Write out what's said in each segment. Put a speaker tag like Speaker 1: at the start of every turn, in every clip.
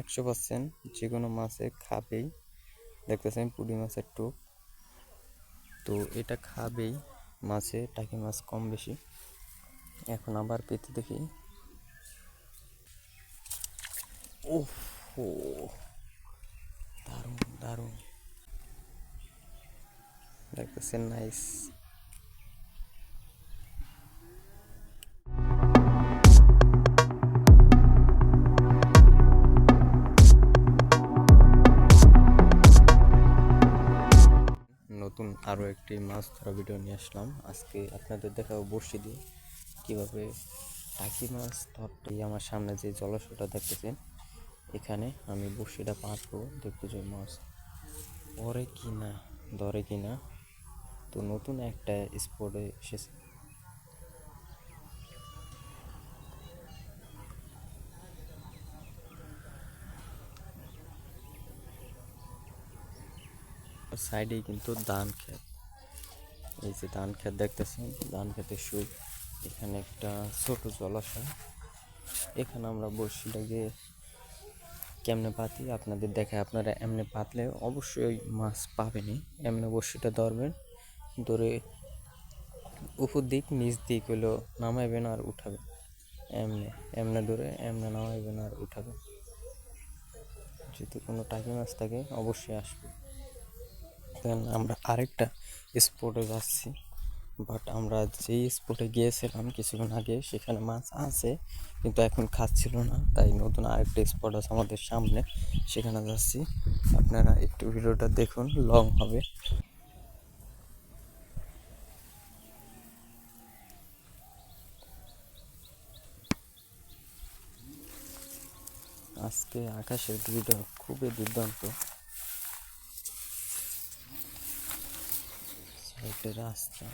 Speaker 1: একশো পার্সেন্ট যে কোনো মাছে খাবেই। দেখতেছেন পুঁটি মাছের টোপ। তো এটা খাবেই, মাছে, টাকি মাছ কম বেশি। এখন আবার পেতে দেখি। ওহ দারুণ দারুণ। দেখতেছেন, নাইস। আরও একটি মাছ ধরা ভিডিও নিয়ে আসলাম। আজকে আপনাদের দেখাবো বড়শি দিয়ে কীভাবে টাকি মাছ ধরতে আমার সামনে যে জলাশয়টা দেখতেছেন, এখানে আমি বড়শিটা করব। দেখব যে মাছ পরে কি না ধরে কি না তো নতুন একটা স্পটে এসেছে। সাইডেই কিন্তু ধান ক্ষেত। এই যে ধান ক্ষেত দেখতেছেন, ধান ক্ষেতের সুর এখানে একটা ছোট জলাশয়। এখানে আমরা বড়শিটাকে কেমনে পাতি আপনাদের দেখায় আপনারা এমনি পাতলে অবশ্যই মাছ পাবেনই। এমনি বড়শিটা ধরবেন, ধরে উপর দিক, নিচ দিক হলো নামাইবেন আর উঠাবেন। এমনি, এমনে ধরে এমনে নামাইবেন আর উঠাবেন। যদি কোনো টাকি মাছ থাকে, অবশ্যই আসবে। দেন আমরা আরেকটা স্পটে যাচ্ছি। বাট আমরা যেই স্পটে গিয়েছিলাম কিছুক্ষণ আগে, সেখানে মাছ আছে, কিন্তু এখন খাচ্ছিল না। তাই নতুন আরেকটা স্পট আছে আমাদের সামনে, সেখানে যাচ্ছি। আপনারা একটু ভিডিওটা দেখুন লং হবে। আজকে আকাশের ভিউটা খুবই দুর্দান্ত। সাইডে রাস্তা।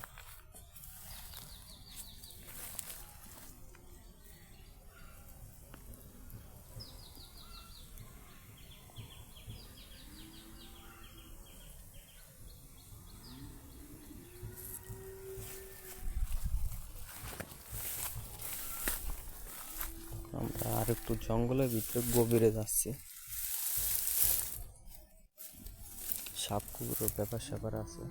Speaker 1: আমরা আর একটু জঙ্গলের ভিতরে গভীরে যাচ্ছি। সাপ কুকুরের ব্যাপার স্যাপার আছে।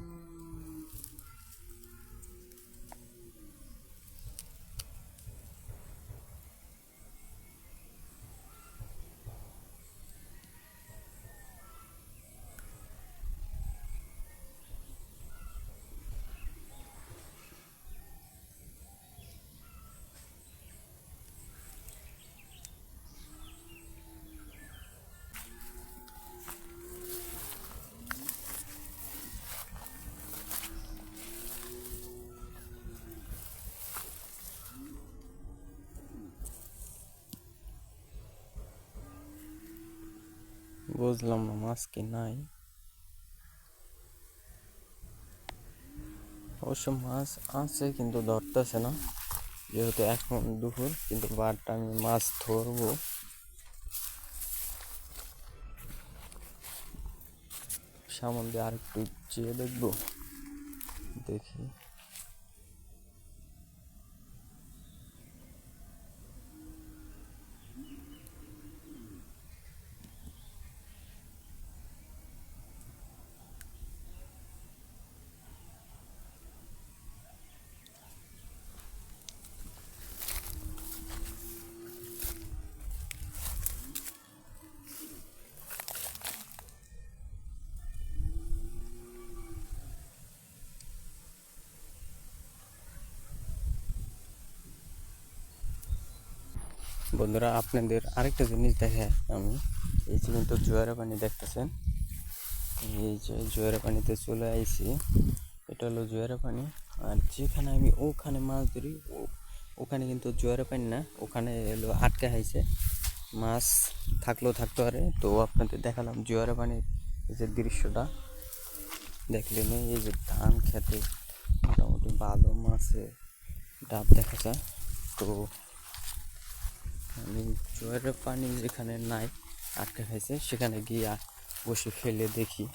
Speaker 1: বুঝলাম না, মাছ কি নাই? অবশ্য মাছ আছে কিন্তু ধরতেছে না। যেহেতু এখন দুপুর, কিন্তু বারটা আমি মাছ ধরবো। সামন দিয়ে আরেকটু চেয়ে দেখব। দেখি। বন্ধুরা, আপনাদের আরেকটা জিনিস দেখে আমি। এই যে কিন্তু জোয়ারা পানি দেখতেছেন? এই যে জোয়ারা পানিতে চলে আইছি। এটা হলো জোয়ারা পানি। আর যেখানে আমি ওখানে মাছ ধরি ওখানে কিন্তু জোয়ারা পানি না, ওখানে এলো আটকে হাইছে। মাছ থাকলেও থাকতে পারে। তো আপনাদের দেখালাম জোয়ারা পানির যে দৃশ্যটা। দেখলেন এই যে ধান খেতে মোটামুটি ভালো মাছে ডাব দেখা যায় তো আমি জোয়ারের পানি যেখানে নাই আটকে খাইছে সেখানে গিয়ে বসে ফেলে দেখি।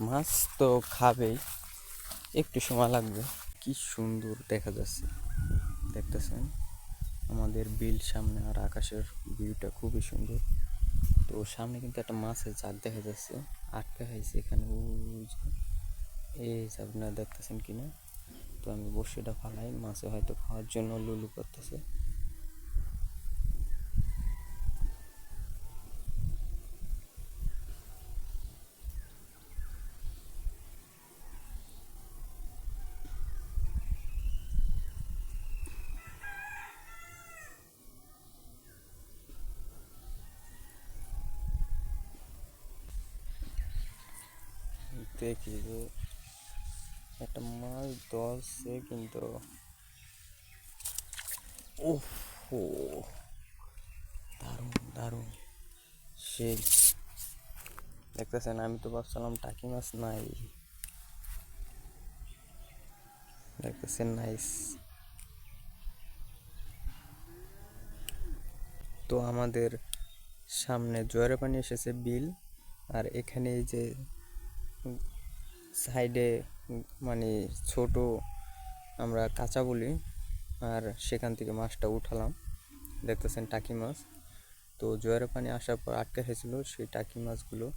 Speaker 1: মাছ তো খাবেই, একটু সময় লাগবে। কি সুন্দর দেখা যাচ্ছে। দেখতেছেন? আমাদের বিল সামনে আর আকাশের ভিউটা খুবই সুন্দর। তো সামনে কিন্তু একটা মাছের জাগ দেখা যাচ্ছে, আটকা খাইছে এখানে। এই যে আপনারা দেখতেছেন কিনা? তো আমি বসিটা ফালাই, মাছে হয়তো খাওয়ার জন্য লুলু করতেছে। দেখি যে একটা মাছ ধরছে কিন্তু। ওহ, দারুণ দারুণ। সেই দেখতেছেন, আমি তো ভাবছিলাম টাকি মাছ নাই। দেখতেছেন নাইস তো আমাদের সামনে জোয়ারে পানি এসেছে বিল, আর এখানে এই যে সাইডে মানে ছোট আমরা কাঁচা বলি, আর সেখান থেকে মাছটা উঠালাম। দেখতেছেন টাকি মাছ। তো জোয়ারের পানি আসার পর আটকে হয়েছিল সেই টাকি মাছগুলো।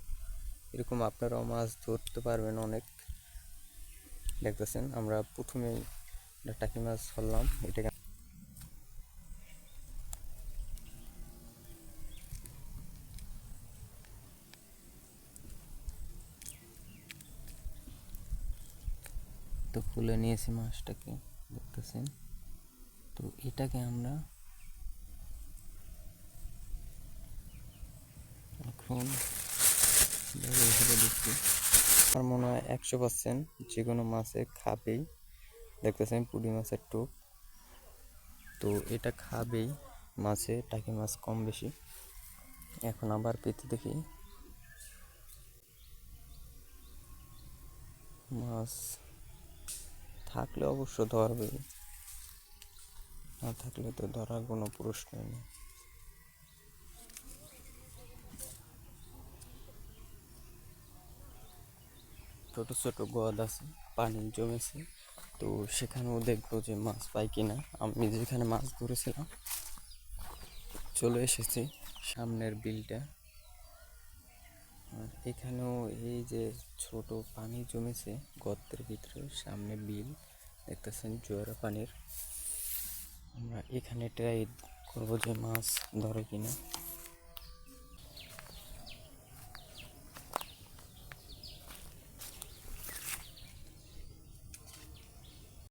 Speaker 1: এরকম আপনারাও মাছ ধরতে পারবেন অনেক। দেখতেছেন, আমরা প্রথমেই টাকি মাছ ধরলাম। এটাকে তো খুলে নিয়েছি মাছটাকে, দেখতেছেন? তো এটাকে আমরা এখন ফেলে আমার মনে হয় একশো পার্সেন্ট যে কোনো মাছে খাবেই। দেখতেছেন পুঁটি মাছের টোপ। তো এটা খাবেই মাছে, টাকি মাছ কম বেশি। এখন আবার পেতে দেখি। মাছ থাকলে অবশ্য ধরবে না থাকলে তো ধরার কোনো প্রশ্নই নেই। ছোট ছোট গদ আছে পানি জমেছে তো সেখানেও দেখব যে মাছ পাই কিনা। আমি যেখানে মাছ ধরেছিলাম, চলে এসেছি সামনের বিলটা। আর এখানেও এই যে ছোট পানি জমেছে, গর্তের ভিতরে, সামনে বিল, দেখতেছেন জোয়ারা পানির। আমরা এখানে ট্রাই করব যে মাছ ধরে কিনা।